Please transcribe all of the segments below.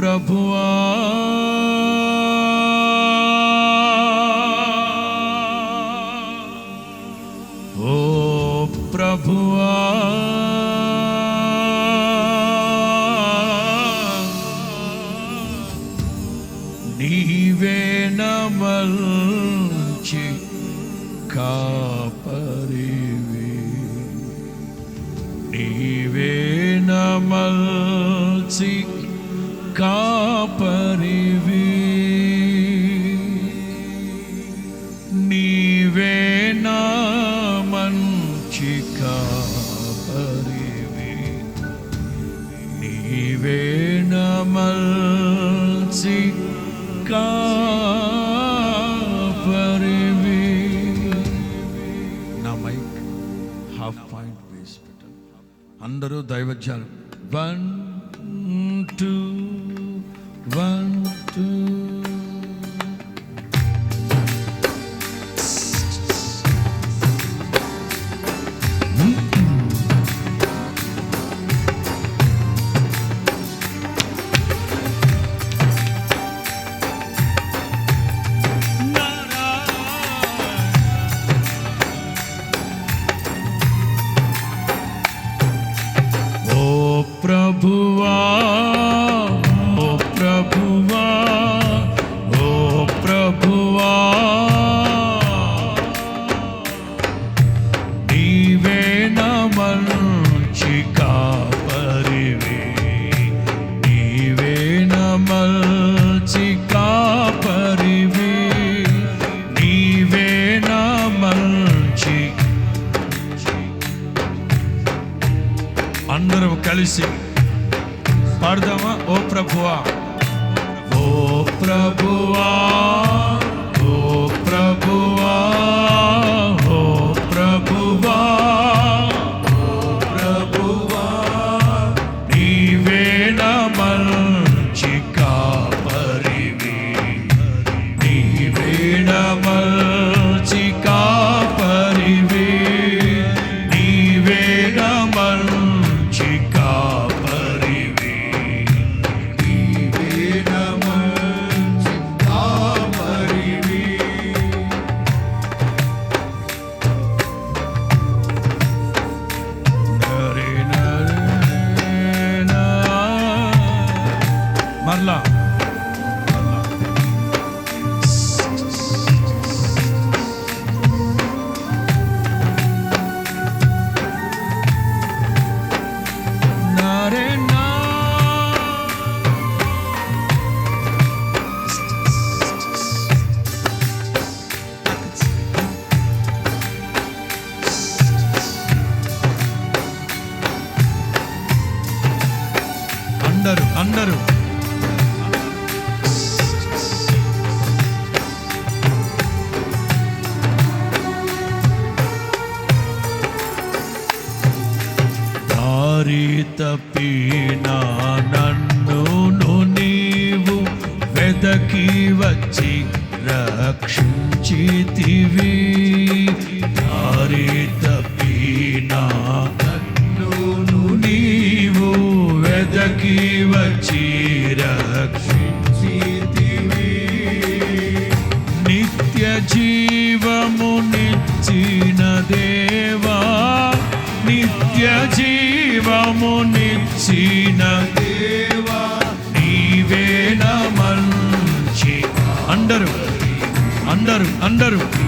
ప్రభువా. ఓ ప్రభువా. నీవే నమల్చి కాపరివి. నీవే నమల్చి కాపరివి. నీవే నా మంచి కాపరివి. నీవే నమల్చి కాపరివి. నా మైక్ హాఫ్ పాయింట్ వేసి పెట్టాను అందరూ దైవజ్ఞానం. వన్ ప్రభువా నిత్య జీవము నిచ్చిన దేవా. నిత్య జీవము నిచ్చిన దేవా. నీవే మంచి. అందరూ అందరూ అందరూ.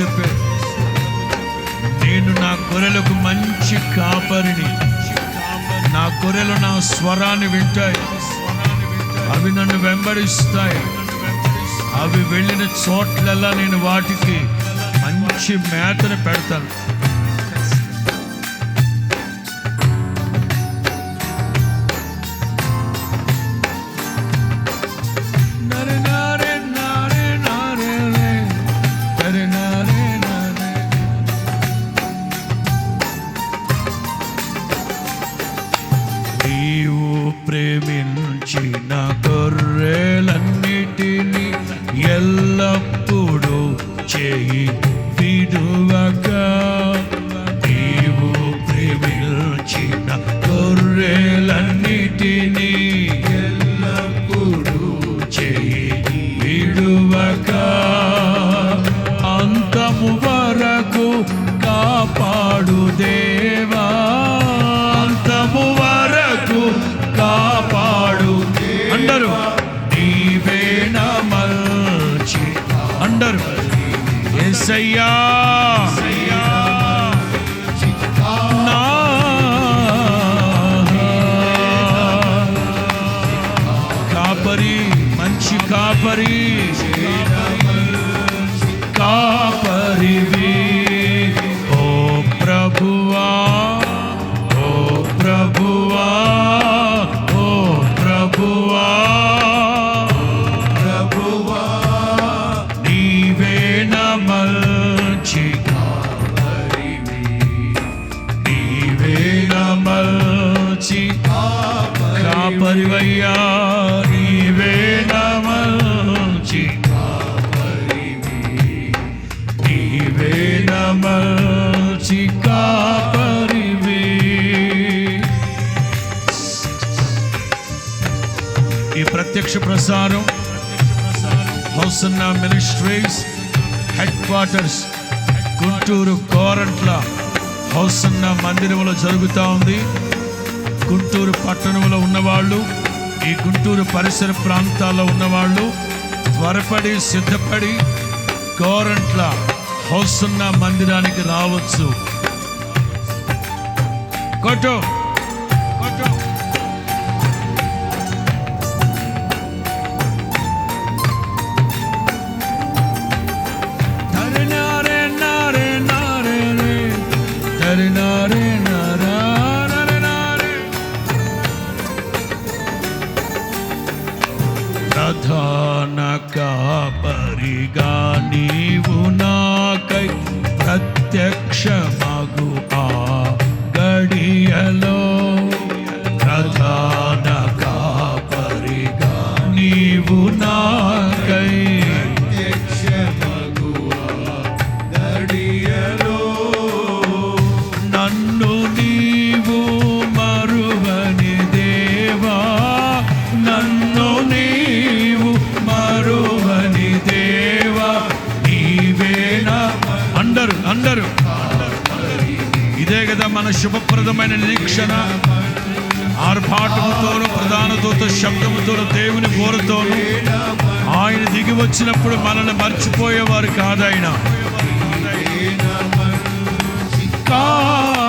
చెప్పాడు నేను నా గొర్రెలకు మంచి కాపరిని. నా గొర్రెలు నా స్వరాన్ని వింటాయి. అవి నన్ను వెంబడిస్తాయి. అవి వెళ్ళిన చోట్లల్లా నేను వాటికి మంచి మేతను పెడతాను. ఎల్లప్పుడూ చేయి విడువక అందరు ఎసయ్యా ప్రసారం Hosanna ministries headquarters Guntur Korantla Hosanna మందిరంలో జరుగుతూ ఉంది. గుంటూరు పట్టణంలో ఉన్నవాళ్ళు ఈ గుంటూరు పరిసర ప్రాంతాల్లో ఉన్నవాళ్ళు త్వరపడి సిద్ధపడి గోరంట్ల హౌసున్న మందిరానికి రావచ్చు. కొట్టు. Saturday night. నన్ను నీవు మరువని దేవా నన్ను నీవు మరువని దేవా నీవేనా అందరు అందరు. ఇదే కదా మన శుభప్రదమైన నిరీక్షణ. ఆర్భాటముతోను ప్రధాన దూత శబ్దముతోను దేవుని కోరుతోను ఆయన దిగి వచ్చినప్పుడు మనల్ని మర్చిపోయేవారు కాదాయన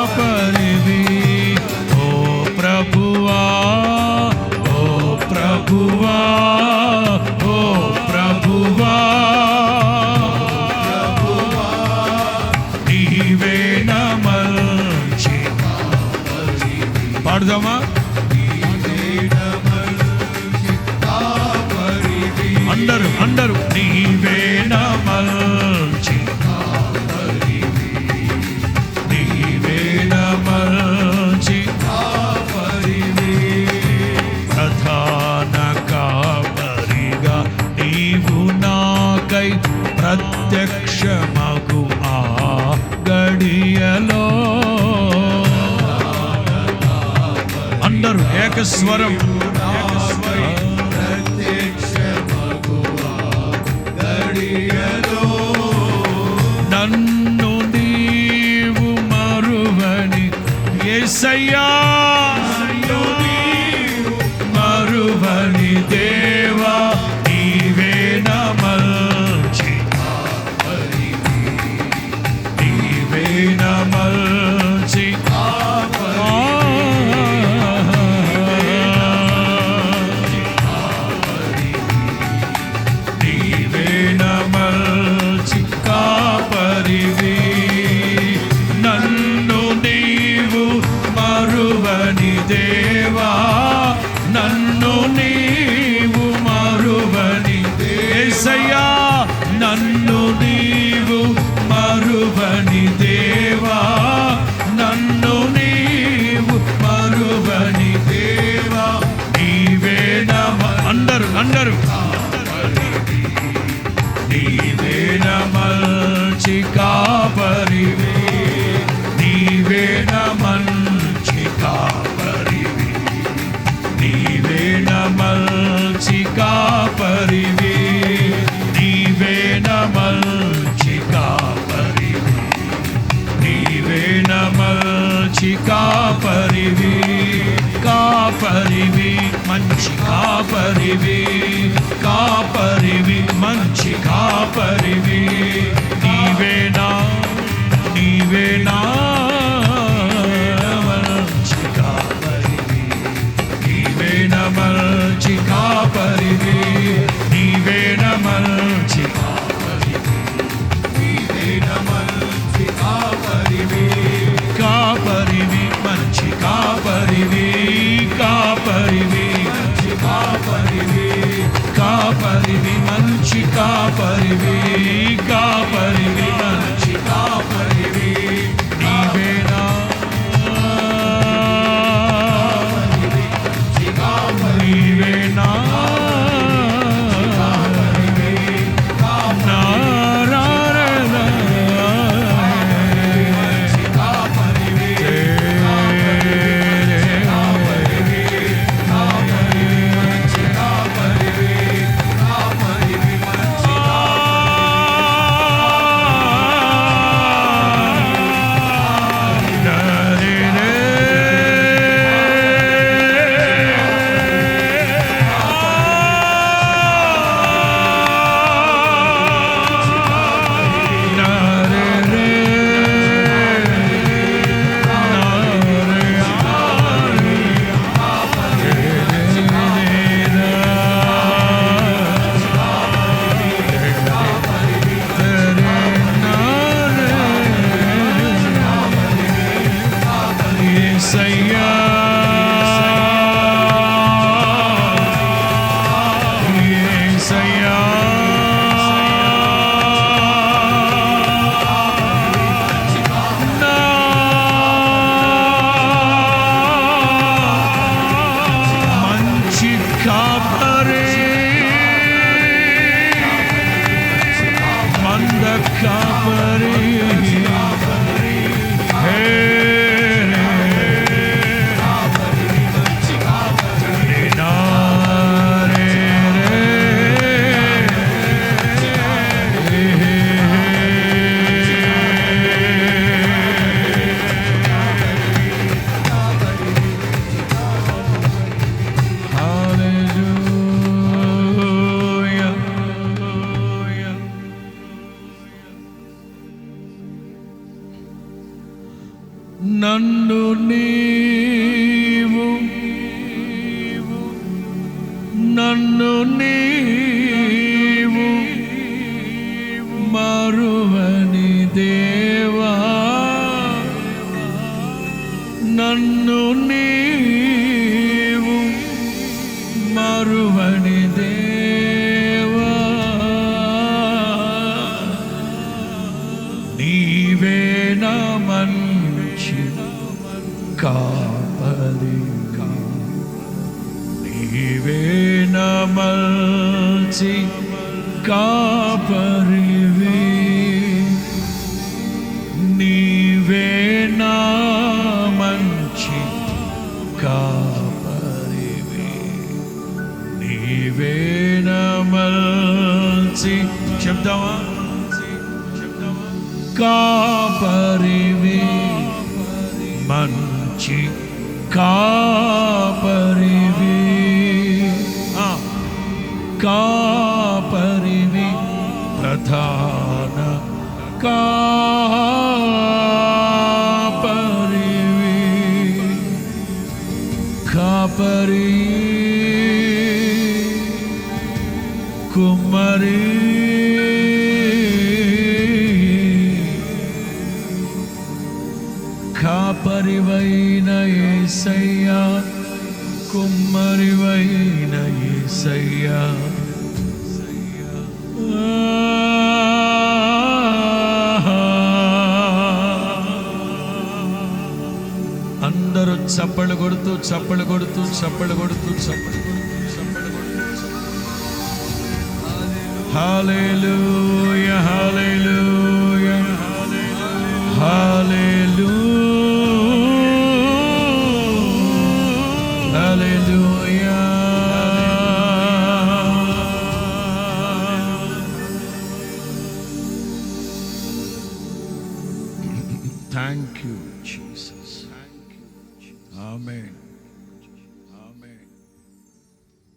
ఓ అందరూ ఏకస్వరం మంచి కాపరివి కాపరివి మంచి కాపరివి కాపరివి మంచి కాపరివి. కాపరివి కాపరి నన్ను నీవు మరువని దేవా. నీవే నా మంచి కాపరి. నీవే నా మంచి కాపరివి మంచి చెప్దామా కాపరివి మంచి కాపరివి కాపరివి ప్రధాన కాపరివి కాపరి కుమరి కాపరివైన ఏసయ్యా కుమ్మరివైన ఏసయ్యా. అందరూ చప్పలు కొడుతూ చప్పలు కొడుతూ చప్పలు కొడుతూ చప్పలు కొడుతూ. Hallelujah, hallelujah.